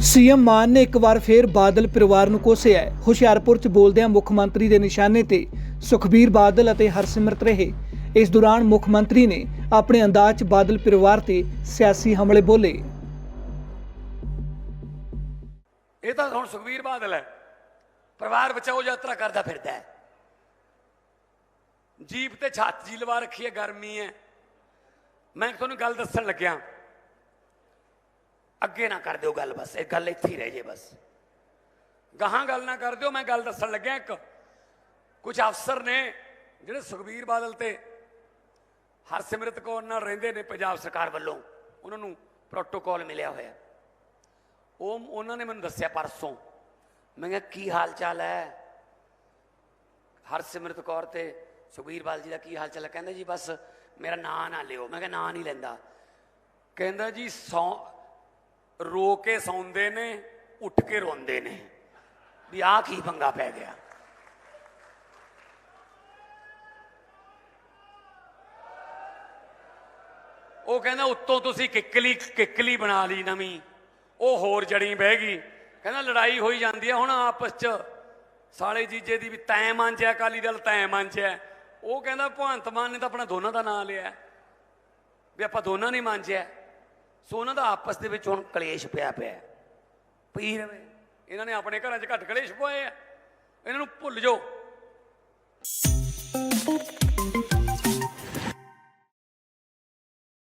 CM ਮਾਨ ਨੇ ਇੱਕ ਵਾਰ ਫੇਰ ਬਾਦਲ ਪਰਿਵਾਰ ਨੂੰ ਕੋਸਿਆ ਹੈ। ਹੁਸ਼ਿਆਰਪੁਰ 'ਚ ਬੋਲਦਿਆਂ ਮੁੱਖ ਮੰਤਰੀ ਦੇ ਨਿਸ਼ਾਨੇ ਤੇ ਸੁਖਬੀਰ ਬਾਦਲ ਅਤੇ ਹਰਸਿਮਰਤ ਰਹੇ। ਇਸ ਦੌਰਾਨ ਮੁੱਖ ਮੰਤਰੀ ਨੇ ਆਪਣੇ ਅੰਦਾਜ਼ 'ਚ ਬਾਦਲ ਪਰਿਵਾਰ ਤੇ ਸਿਆਸੀ ਹਮਲੇ ਬੋਲੇ। ਇਹ ਤਾਂ ਹੁਣ ਸੁਖਵੀਰ ਬਾਦਲ ਹੈ। ਪਰਿਵਾਰ ਬਚਾਓ ਯਾਤਰਾ ਕਰਦਾ ਫਿਰਦਾ ਹੈ। ਜੀਪ ਤੇ ਛੱਤ ਜੀ ਲਵਾ ਰੱਖੀ ਹੈ, ਗਰਮੀ ਹੈ। ਮੈਂ ਤੁਹਾਨੂੰ ਗੱਲ ਦੱਸਣ ਲੱਗਿਆ। ਅੱਗੇ ਨਾ ਕਰ ਦਿਓ ਗੱਲ ਬਸ, ਇਹ ਗੱਲ ਇੱਥੇ ਹੀ ਰਹਿ ਜੇ ਬਸ। ਗਾਹਾਂ ਗੱਲ ਨਾ ਕਰ ਦਿਓ, ਮੈਂ ਗੱਲ ਦੱਸਣ ਲੱਗਿਆ ਇੱਕ। ਕੁਝ ਅਫਸਰ ਨੇ ਜਿਹੜੇ ਸੁਖਬੀਰ ਬਾਦਲ ਤੇ ਹਰਸਿਮਰਤ ਕੌਰ ਨਾਲ ਰਹਿੰਦੇ ਨੇ ਪੰਜਾਬ ਸਰਕਾਰ ਵੱਲੋਂ, ਉਹਨਾਂ ਨੂੰ ਪ੍ਰੋਟੋਕਾਲ ਮਿਲਿਆ ਹੋਇਆ। ਉਹ, ਉਹਨਾਂ ਨੇ ਮੈਨੂੰ ਦੱਸਿਆ ਪਰਸੋਂ, ਮੈਂ ਕਿਹਾ, ਕੀ ਹਾਲ ਚਾਲ ਹੈ? ਹਰਸਿਮਰਤ ਕੌਰ ਤੇ ਸੁਖਬੀਰ ਬਾਦਲ ਜੀ ਦਾ ਕੀ ਹਾਲ ਚਾਲ ਹੈ? ਕਹਿੰਦਾ ਜੀ, ਬਸ ਮੇਰਾ ਨਾਂ ਨਾ ਲਿਓ। ਮੈਂ ਕਿਹਾ, ਨਾਂ ਨਹੀਂ ਲੈਂਦਾ। ਕਹਿੰਦਾ ਜੀ, ਸੌ ਰੋ ਕੇ ਸੌਂਦੇ ਨੇ, ਉੱਠ ਕੇ ਰੋਂਦੇ ਨੇ। ਵੀ ਆਹ ਕੀ ਪੰਗਾ ਪੈ ਗਿਆ। ਉਹ ਕਹਿੰਦਾ, ਉੱਤੋਂ ਤੁਸੀਂ ਕਿੱਕਲੀ ਕਿੱਕਲੀ ਬਣਾ ਲਈ ਨਵੀਂ। ਉਹ ਹੋਰ ਜੜੀ ਬਹਿ ਗਈ। ਕਹਿੰਦਾ, ਲੜਾਈ ਹੋਈ ਜਾਂਦੀ ਹੈ ਹੁਣ ਆਪਸ ਚ। ਸਾਲੇ ਜੀਜੇ ਦੀ ਵੀ ਤੈਂ ਮੰਨਿਆ ਅਕਾਲੀ ਦਲ ਤੈਂ ਮੰਨਿਆ ਉਹ ਕਹਿੰਦਾ, ਭਗਵੰਤ ਮਾਨ ਨੇ ਤਾਂ ਆਪਣਾ ਦੋਨਾਂ ਦਾ ਨਾਂ ਲਿਆ। ਵੀ ਆਪਾਂ ਦੋਨਾਂ ਨੇ ਮੰਨਿਆ ਸੋ ਉਹਨਾਂ ਦਾ ਆਪਸ ਦੇ ਵਿੱਚ ਹੁਣ ਕਲੇਸ਼ ਪਿਆ ਪਿਆ ਹੈ। ਪਈ ਰਵੇ, ਇਹਨਾਂ ਨੇ ਆਪਣੇ ਘਰਾਂ 'ਚ ਘੱਟ ਕਲੇਸ਼ ਪਵਾਏ ਆ ਇਹਨਾਂ ਨੂੰ ਭੁੱਲ ਜਾਓ